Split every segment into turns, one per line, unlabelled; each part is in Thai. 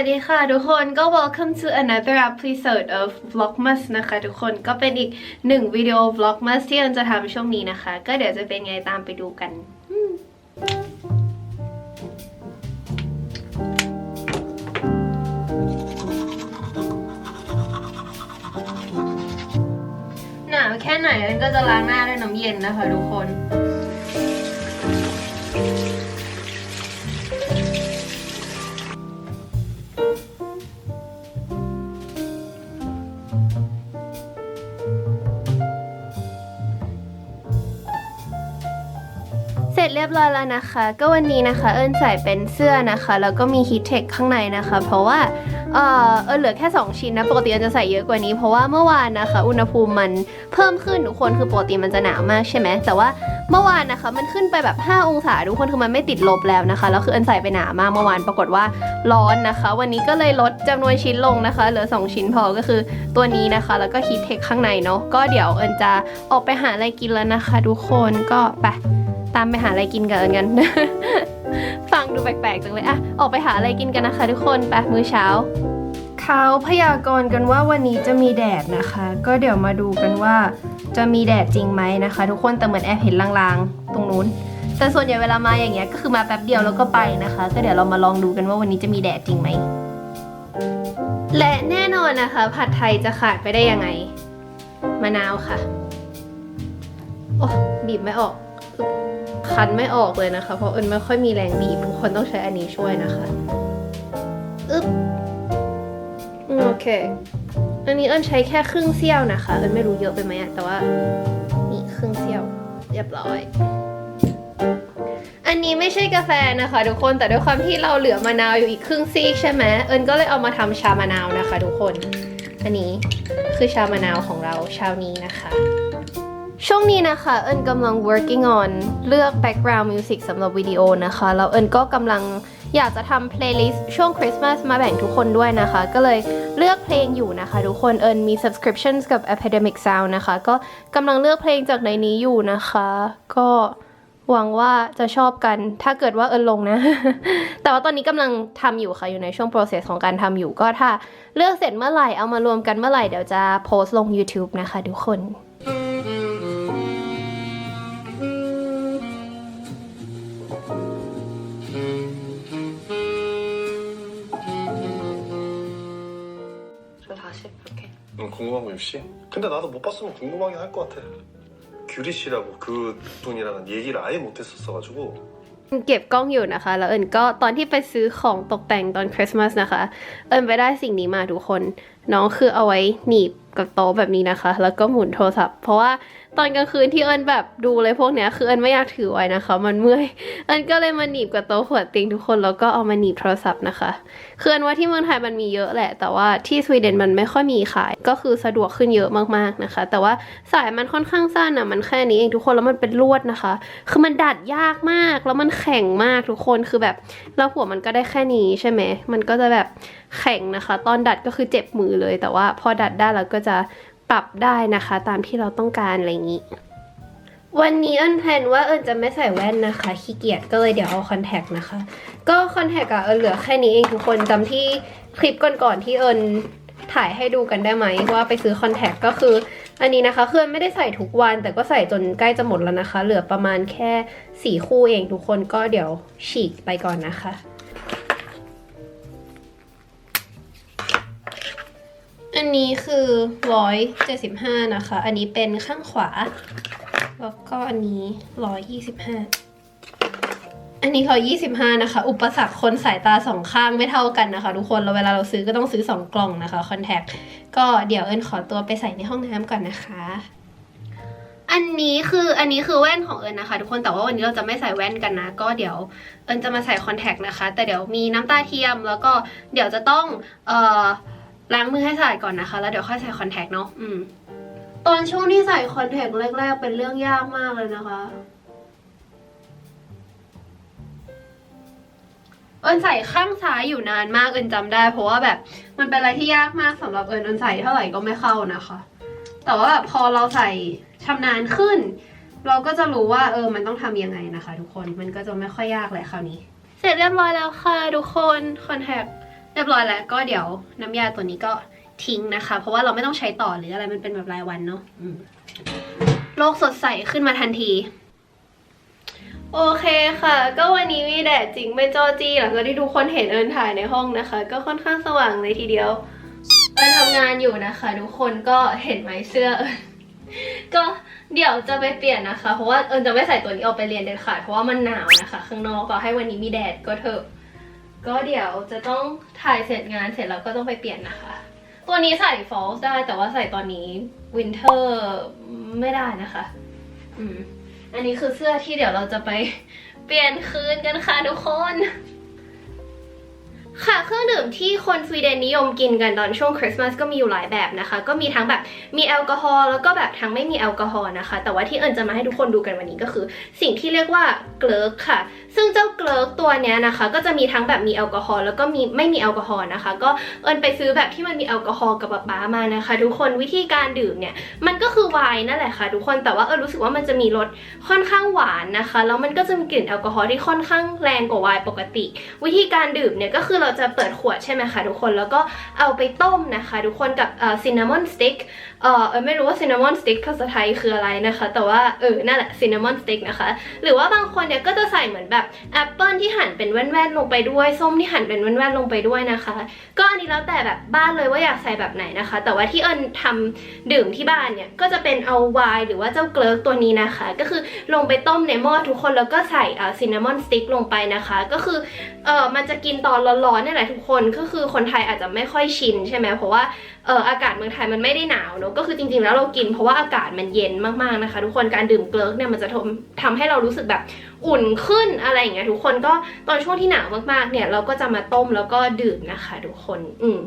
สวัสดีค่ะทุกคนก็ welcome to another episode of Vlogmas นะคะ ทุกคนก็เป็นอีกหนึ่งวิดีโอ Vlogmas ที่เอิญจะทำช่วงนี้นะคะ ก็เดี๋ยวจะเป็นไงตามไปดูกันหนาวแค่ไหนเอิญก็จะล้างหน้าด้วยน้ำเย็นนะคะทุกคน เสร็จเรียบร้อยแล้วนะคะ ก็วันนี้นะคะเอิญใส่เป็นเสื้อนะคะแล้วก็มีฮีทเทคข้างในนะคะ เพราะว่าเออเอิญเหลือแค่ 2 ชิ้นนะปกติเอิญจะใส่เยอะกว่านี้ เพราะว่าเมื่อวานนะคะ อุณหภูมิมันเพิ่มขึ้นทุกคนคือปกติมันจะหนาวมากใช่ไหมแต่ว่าเมื่อวานนะคะ มันขึ้นไปแบบ 5 องศาทุกคนคือมันไม่ติดลบแล้วนะคะแล้วคือเอิญใส่ไปหนามากเมื่อวานปรากฏว่าร้อนนะคะ วันนี้ก็เลยลดจำนวนชิ้นลงนะคะ เหลือ 2 ชิ้นพอก็คือตัวนี้นะคะ แล้วก็ฮีทเทคข้างในเนาะก็เดี๋ยวเอิญจะออกไปหาอะไรกินแล้วนะคะ ทุกคนก็ไป ตามไปหาอะไรกินกันกัน ฟังดูแปลกๆจังเลยอะออกไปหาอะไรกินกันนะคะ ทุกคนไปมื้อเช้า เขาพยากรณ์กันว่าวันนี้จะมีแดดนะคะ ก็เดี๋ยวมาดูกันว่าจะมีแดดจริงไหมนะคะ ทุกคนแต่เหมือนแอบเห็นลางๆ ตรงนู้น แต่ส่วนใหญ่เวลามาอย่างเงี้ยก็คือมาแป๊บเดียวแล้วก็ไปนะคะ ก็เดี๋ยวเรามาลองดูกันว่าวันนี้จะมีแดดจริงไหมและแน่นอนนะคะ ผัดไทยจะขาดไปได้ยังไงมะนาวค่ะ โอ้บีบไม่ออก คันไม่ออกเลยนะคะ เพราะเอิญไม่ค่อยมีแรงบีบทุกคนต้องใช้อันนี้ช่วยนะคะอึ๊บอืมโอเค อันนี้เอิญใช้แค่ครึ่งเสี้ยวนะคะ เอิญไม่รู้เยอะไปไหมอะแต่ว่านี่ครึ่งเสี้ยว เรียบร้อย อันนี้ไม่ใช่กาแฟนะคะ ทุกคนแต่ด้วยความที่เราเหลือมะนาวอยู่อีกครึ่งซีกใช่ไหมเอิญก็เลยเอามาทำชามะนาวนะคะ ทุกคน อันนี้คือชามะนาวของเราเช้านี้นะคะ ช่วงนี้นะคะ เอิญกำลัง working on เลือก background music สำหรับวิดีโอนะคะ แล้วเอิญก็กำลังอยากจะทำ playlist ช่วงคริสต์มาสมาแบ่งทุกคนด้วยนะคะ ก็เลยเลือกเพลงอยู่นะคะ ทุกคนเอิญมี subscriptions กับ Epidemic Sound นะคะ ก็กำลังเลือกเพลงจากในนี้อยู่นะคะ ก็หวังว่าจะชอบกัน ถ้าเกิดว่าเอิญลงนะ แต่ว่าตอนนี้กำลังทำอยู่ค่ะ อยู่ในช่วง process ของการทำอยู่ ก็ถ้าเลือกเสร็จเมื่อไหร่ เอามารวมกันเมื่อไหร่ เดี๋ยวจะโพสต์ลง YouTube นะคะ ทุกคน
응, 궁금한 거 입시? 근데 나도 못 봤으면 궁금하긴 할 것 같아. 규리 씨라고 그 분이랑은 얘기를 아예 못 했었어가지고
เก็บกล้องอยู่นะคะ แล้วเอิญก็ตอนที่ไปซื้อของตกแต่งตอนคริสต์มาสนะคะ เอิญไปได้สิ่งนี้มาทุกคน น้องคือเอาไว้หนีบ กับโต๊ะแบบนี้นะคะ แล้วก็หมุนโทรศัพท์ เพราะว่าตอนกลางคืนที่เอิญแบบดูเลยพวกเนี้ยคือเอิญไม่อยากถือไว้นะคะ มันเมื่อยเอิญก็เลยมาหนีบกับโต๊ะหัวเตียงทุกคนแล้วก็เอามาหนีบโทรศัพท์นะคะคือเอิญว่าที่เมืองไทยมันมีเยอะแหละ แต่ว่าที่สวีเดนมันไม่ค่อยมีขายก็คือสะดวกขึ้นเยอะมากๆนะคะ แต่ว่าสายมันค่อนข้างสั้นอะมันแค่นี้เองทุกคนแล้วมันเป็นลวดนะคะ คือมันดัดยากมากแล้วมันแข็งมากทุกคนคือแบบแล้วหัวมันก็ได้แค่นี้ใช่ไหมมันก็จะแบบแข็งนะคะ ตอนดัดก็คือเจ็บมือเลย แต่ว่าพอดัดได้แล้วก็จะปรับได้นะคะ ตามที่เราต้องการอะไรอย่างนี้ วันนี้เอิญแพลนว่าเอิญจะไม่ใส่แว่นนะคะขี้เกียจก็เลยเดี๋ยวเอาคอนแทคนะคะ ก็คอนแทคอะเอิญเหลือแค่นี้เองทุกคนจำที่คลิปก่อนๆที่เอิญถ่ายให้ดูกันได้ไหมว่าไปซื้อคอนแทคก็คือ อันนี้นะคะคือเอิญไม่ได้ใส่ทุกวัน แต่ก็ใส่จนใกล้จะหมดแล้วนะคะ เหลือประมาณแค่สี่คู่เองทุกคนก็เดี๋ยวฉีกไปก่อนนะคะ นนี้คือร้อยเจ็ดสิบห้านะคะ อันนี้เป็นข้างขวา แล้วก็อันนี้ร้อยยี่สิบห้าอันนี้ร้อยยี่สิบห้านะคะ อุปสรรคคนสายตาสองข้างไม่เท่ากันนะคะ ทุกคนเราเวลาเราซื้อก็ต้องซื้อสองกล่องนะคะคอนแทคก็เดี๋ยวเอิญขอตัวไปใส่ในห้องน้ำก่อนนะคะอันนี้คืออันนี้คือแว่นของเอิญนะคะ ทุกคนแต่ว่าวันนี้เราจะไม่ใส่แว่นกันนะ ก็เดี๋ยวเอิญจะมาใส่คอนแทคนะคะ แต่เดี๋ยวมีน้ำตาเทียมแล้วก็เดี๋ยวจะต้องเอ่อ ล้างมือให้สะอาดก่อนนะคะ แล้วเดี๋ยวค่อยใส่คอนแทคเนาะอืมตอนช่วงที่ใส่คอนแทคแรกๆ เป็นเรื่องยากมากเลยนะคะ เอิญใส่ข้างซ้ายอยู่นานมากเอิญจำได้ เพราะว่าแบบมันเป็นอะไรที่ยากมากสำหรับเอิญเอิญใส่เท่าไหร่ก็ไม่เข้านะคะ แต่ว่าแบบพอเราใส่ชำนาญขึ้น เราก็จะรู้ว่าเออมันต้องทำยังไงนะคะ ทุกคนมันก็จะไม่ค่อยยากเลยคราวนี้ เสร็จเรียบร้อยแล้วค่ะทุกคนคอนแทค รียบร้อยแล้วก็เดี๋ยวน้ำยาตัวนี้ก็ทิ้งนะคะ เพราะว่าเราไม่ต้องใช้ต่อหรืออะไรมันเป็นแบบรายวันเนาะโลกสดใสขึ้นมาทันที โอเคค่ะ ก็วันนี้มีแดดจริงไม่จอจี้หลังจากที่ทุกคนเห็นเอิญถ่ายในห้องนะคะ ก็ค่อนข้างสว่างเลยทีเดียวเอิญทำงานอยู่นะคะ ทุกคนก็เห็นไหมเสื้อเอิญก็เดี๋ยวจะไปเปลี่ยนนะคะ เพราะว่าเอิญจะไม่ใส่ตัวนี้ออกไปเรียนเด็ดขาดเพราะว่ามันหนาวนะคะ ข้างนอกก็ให้วันนี้มีแดดก็เถอะ ก็เดี๋ยวจะต้องถ่ายเสร็จงานเสร็จแล้วก็ต้องไปเปลี่ยนนะคะ ตัวนี้ใส่ false ได้แต่ว่าใส่ตอนนี้ winter ไม่ได้นะคะ อืม อันนี้คือเสื้อที่เดี๋ยวเราจะไปเปลี่ยนคืนกันค่ะทุกคน ค่ะเครื่อง ดื่มที่คนสวีเดนนิยมกินกันตอนช่วงคริสต์มาสก็มีอยู่หลายแบบนะคะ ก็มีทั้งแบบมีแอลกอฮอล์แล้วก็แบบทั้งไม่มีแอลกอฮอล์นะคะ แต่ว่าที่เอิญจะมาให้ทุกคนดูกันวันนี้ก็คือ สิ่งที่เรียกว่าเกลิร์กค่ะ ซึ่งเจ้าเกลิร์กตัวเนี้ยนะคะ ก็จะมีทั้งแบบมีแอลกอฮอล์แล้วก็มีไม่มีแอลกอฮอล์นะคะ ก็เอิญไปซื้อแบบที่มันมีแอลกอฮอล์กับป๊าป๊ามานะคะ ทุกคนวิธีการดื่มเนี่ยมันก็คือไวน์นั่นแหละค่ะ ทุกคนแต่ว่าเออรู้สึกว่ามันจะมีรสค่อนข้างหวานนะคะแล้วมันก็จะมีกลิ่นแอลกอฮอล์ที่ค่อนข้างแรงกว่าไวน์ปกติ วิธีการดื่มเนี่ยก็คือเราจะเปิดขวดใช่ไหมคะทุกคนแล้วก็เอาไปต้มนะคะ ทุกคนกับซินนามอนสติ๊กเออเออไม่รู้ว่าซินนามอนสติ๊กภาษาไทยคืออะไรนะคะ แต่ว่าเออนั่นแหละซินนามอนสติ๊กนะคะ หรือว่าบางคนเนี่ยก็จะใส่เหมือนแบบแอปเปิลที่หั่นเป็นแว่นๆลงไปด้วย ส้มที่หั่นเป็นแว่นๆลงไปด้วยนะคะ ก็อันนี้แล้วแต่แบบบ้านเลยว่าอยากใส่แบบไหนนะคะ แต่ว่าที่เอิญทำดื่มที่บ้านเนี่ยก็จะเป็นเอาไวน์หรือว่าเจ้าเกลิร์กตัวนี้นะคะ ก็คือลงไปต้มในหม้อทุกคนแล้วก็ใส่เออซินนามอนสติ๊กลงไปนะคะ ก็คือเออมันจะกินตอนร้อนๆนี่แหละทุกคนก็คือคนไทยอาจจะไม่ค่อยชินใช่ไหมเพราะว่าเอออากาศเมืองไทยมันไม่ได้หนาวเนกก็คือจริงๆ แล้วเรากินเพราะว่าอากาศมันเย็นมากๆนะคะ ทุกคนการดื่มเกลิกเนี่ยมันจะทำทำให้เรารู้สึกแบบอุ่นขึ้นอะไรอย่างเงี้ยทุกคนก็ตอนช่วงที่หนาวมากๆเนี่ยเราก็จะมาต้มแล้วก็ดื่มนะคะ ทุกคน อืม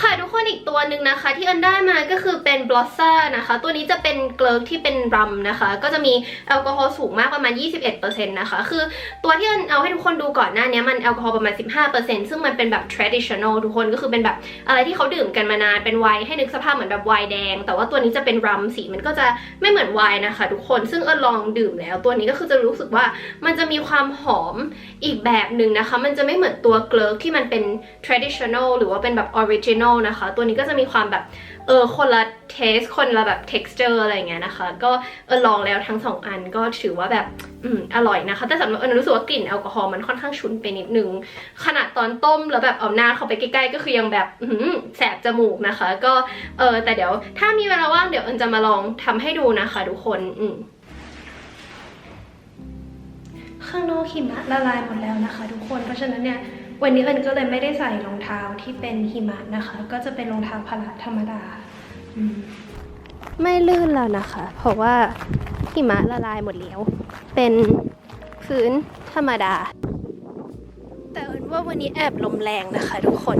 ค่ะทุกคนอีกตัวหนึ่งนะคะ ที่เอินได้มาก็คือเป็นบลอสซ่านะคะ ตัวนี้จะเป็นเกลิร์กที่เป็นรัมนะคะ ก็จะมีแอลกอฮอล์สูงมากประมาณ 21%นะคะ คือตัวที่เอินเอาให้ทุกคนดูก่อนหน้านี้มันแอลกอฮอล์ประมาณ 15%ซึ่งมันเป็นแบบ traditional ทุกคนก็คือเป็นแบบอะไรที่เขาดื่มกันมานานเป็นไวน์ให้นึกสภาพเหมือนแบบไวน์แดง แต่ว่าตัวนี้จะเป็นรัมสีมันก็จะไม่เหมือนไวน์นะคะ ทุกคนซึ่งเอินลองดื่มแล้ว ตัวนี้ก็คือจะรู้สึกว่ามันจะมีความหอมอีกแบบหนึ่งนะคะ มันจะไม่เหมือนตัวเกลิร์กที่มันเป็น traditional หรือว่าเป็นแบบ original นะคะ ตัวนี้ก็จะมีความแบบเออคนละ taste คนละแบบ texture อะไรอย่างเงี้ยนะคะ ก็เออลองแล้วทั้งสองอันก็ถือว่าแบบอืมอร่อยนะคะ แต่สำหรับเออรู้สึกว่ากลิ่นแอลกอฮอล์มันค่อนข้างฉุนไปนิดนึง ขนาดตอนต้มแล้วแบบเอาหน้าเข้าไปใกล้ๆ ก็คือยังแบบอื้อหือแสบจมูกนะคะ ก็เออแต่เดี๋ยวถ้ามีเวลาว่างเดี๋ยวเอิญจะมาลองทำให้ดูนะคะ ทุกคนอืมข้างนอกหิมะละลายหมดแล้วนะคะ ทุกคนเพราะฉะนั้นเนี่ย วันนี้เอิญก็เลยไม่ได้ใส่รองเท้าที่เป็นหิมะนะคะ ก็จะเป็นรองเท้าพละธรรมดาไม่ลื่นแล้วนะคะ เพราะว่าหิมะละลายหมดแล้ว เป็นพื้นธรรมดา แต่เอิญว่าวันนี้แอบลมแรงนะคะทุกคน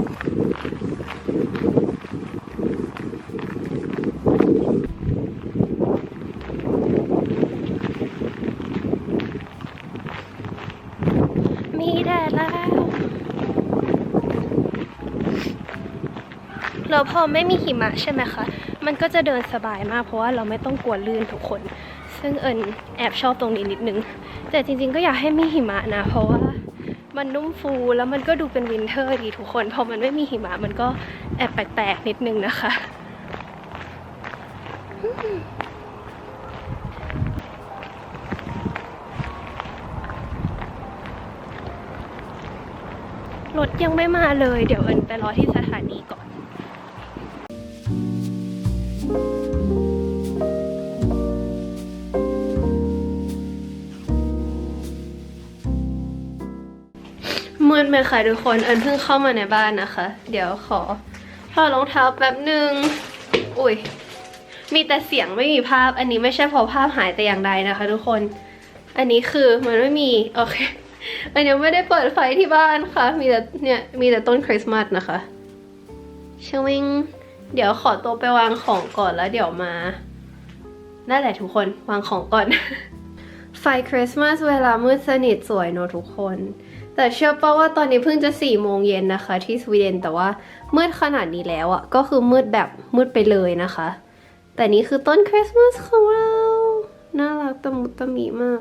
มีแดดแล้ว แล้วพอไม่มีหิมะใช่ไหมคะ มันก็จะเดินสบายมากเพราะว่าเราไม่ต้องกลัวลื่นทุกคน ซึ่งเอิญแอบชอบตรงนี้นิดนึง แต่จริงๆก็อยากให้มีหิมะนะ เพราะว่ามันนุ่มฟูแล้วมันก็ดูเป็นวินเทอร์ดีทุกคน พอมันไม่มีหิมะมันก็แอบแปลกๆนิดนึงนะคะ รถยังไม่มาเลย เดี๋ยวเอิญไปรอที่สถานีก่อน มืดไหมคะทุกคนเอิญเพิ่งเข้ามาในบ้านนะคะ เดี๋ยวขอถอดรองเท้าแป๊บหนึ่งอุ้ยมีแต่เสียงไม่มีภาพ อันนี้ไม่ใช่เพราะภาพหายแต่อย่างใดนะคะ ทุกคน อันนี้คือมันไม่มีโอเคอันยังไม่ได้เปิดไฟที่บ้านค่ะ มีแต่เนี่ยมีแต่ต้นคริสต์มาสนะคะชวิง เดี๋ยวขอตัวไปวางของก่อนแล้วเดี๋ยวมานั่นแหละทุกคนวางของก่อน ไฟคริสต์มาสเวลามืดสนิทสวยเนอะทุกคน แต่เชื่อป่าว่าตอนนี้เพิ่งจะสี่โมงเย็นนะคะ ที่สวีเดนแต่ว่ามืดขนาดนี้แล้วอะ่ะก็คือมืดแบบมืดไปเลยนะคะ แต่นี่คือต้นคริสต์มาสของเรา น่ารักตะมุตะมิมาก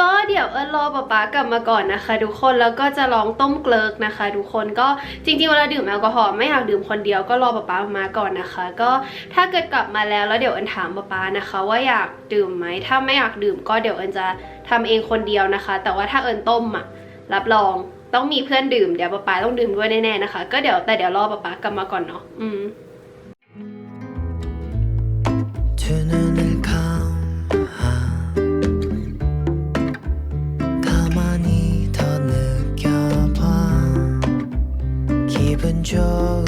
ก็เดี๋ยวเอิญรอป๊าป๊ากลับมาก่อนนะคะ ทุกคนแล้วก็จะลองต้มเกลิกนะคะ ทุกคนก็จริงๆเวลาดื่มแอลกอฮอล์ไม่อยากดื่มคนเดียวก็รอป๊าป๊ามาก่อนนะคะ ก็ถ้าเกิดกลับมาแล้วแล้วเดี๋ยวเอิญถามป๊าป๊านะคะ ว่าอยากดื่มไหมถ้าไม่อยากดื่มก็เดี๋ยวเอิญจะทำเองคนเดียวนะคะ แต่ว่าถ้าเอิญต้มอะรับรองต้องมีเพื่อนดื่มเดี๋ยวป๊าป๊าต้องดื่มด้วยแน่ๆนะคะ ก็เดี๋ยวแต่เดี๋ยวรอป๊าป๊ากลับมาก่อนเนาะอืม
就